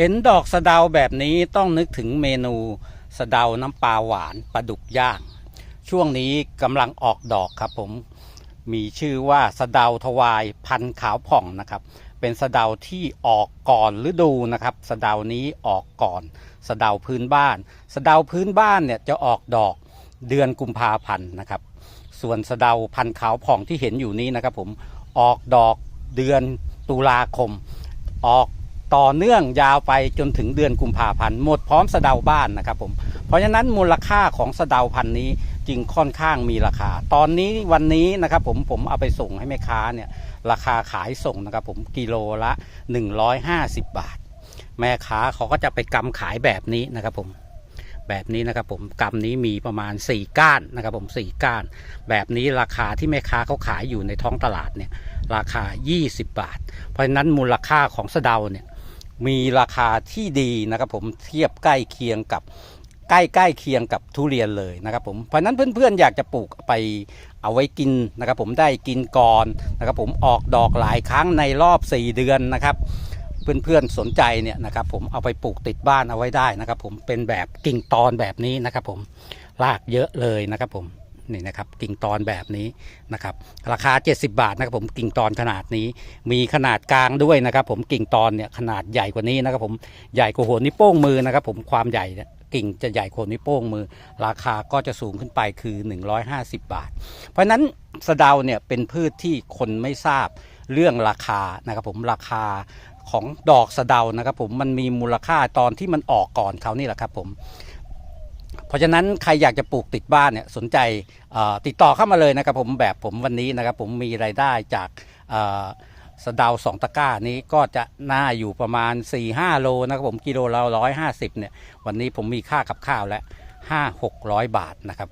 เห็นดอกสะเดาแบบนี้ต้องนึกถึงเมนูสะเดาน้ำปลาหวานปลาดุกย่าง ช่วงนี้กำลังออกดอกครับผม มีชื่อว่าสะเดาทวายพันขาวผ่องนะครับ เป็นสะเดาที่ออกก่อนฤดูนะครับ สะเดานี้ออกก่อน สะเดาพื้นบ้าน สะเดาพื้นบ้านเนี่ยจะออกดอกเดือนกุมภาพันธ์นะครับ ส่วนสะเดาพันขาวผ่องที่เห็นอยู่นี้นะครับ ผมออกดอกเดือนตุลาคม ออก ต่อเนื่องยาวไปจนถึงเดือนกุมภาพันธ์หมดพร้อมสะเดาบ้านนะครับผมเพราะฉะนั้นมูลค่าของสะเดาพันธุ์นี้จึงค่อนข้างมีราคา ตอนนี้วันนี้นะครับผมผมเอาไปส่งให้แม่ค้าเนี่ยราคาขายส่งนะครับผมกิโลละ 150 บาท แม่ค้าเขาก็จะไปกำขายแบบนี้นะครับผมแบบนี้นะครับผมกำนี้มีประมาณ 4 ก้านนะครับผม4ก้าน แบบนี้ราคาที่แม่ค้าเขาขายอยู่ในท้องตลาดเนี่ยราคา 20 บาท เพราะฉะนั้นมูลค่าของสะเดาเนี่ย มีราคาที่ดีนะครับผมเทียบใกล้เคียงกับใกล้ใกล้เคียงกับทุเรียนเลยนะครับผมเพราะนั้นเพื่อนๆอยากจะปลูกไปเอาไว้กินนะครับผมได้กินก่อนนะครับผมออกดอกหลายครั้งในรอบ 4 เดือนนะครับ เพื่อนๆสนใจเนี่ยนะครับผมเอาไปปลูกติดบ้านเอาไว้ได้นะครับผมเป็นแบบกิ่งตอนแบบนี้นะครับผมรากเยอะเลยนะครับผม นี่นะครับกิ่งตอนแบบนี้นะครับราคา 70 บาทนะครับผมกิ่งตอนขนาดนี้ มีขนาดกลางด้วยนะครับ ผมกิ่งตอนเนี่ยขนาดใหญ่กว่านี้นะครับ ผมใหญ่กว่าหัวนิ้วโป้งมือนะครับ ผมความใหญ่กิ่งจะใหญ่กว่าหัวนิ้วโป้งมือ ราคาก็จะสูงขึ้นไปคือ 150 บาท เพราะฉะนั้นสะเดาเนี่ยเป็นพืชที่คนไม่ทราบเรื่องราคานะครับผมราคาของดอกสะเดานะครับผมมันมีมูลค่าตอนที่มันออกก่อนเขานี่แหละครับผม เพราะฉะนั้นใครอยากจะปลูกติดบ้านเนี่ยสนใจติดต่อเข้ามาเลยนะครับผมแบบผมวันนี้นะครับผมมีรายได้จากสะดาวสองตะกร้านี้ก็จะน่าอยู่ประมาณ 4-5 โลนะครับผมกิโลละร้อยห้าสิบเนี่ยวันนี้ผมมีค่ากับข้าวแล้วห้าหกร้อยบาทนะครับ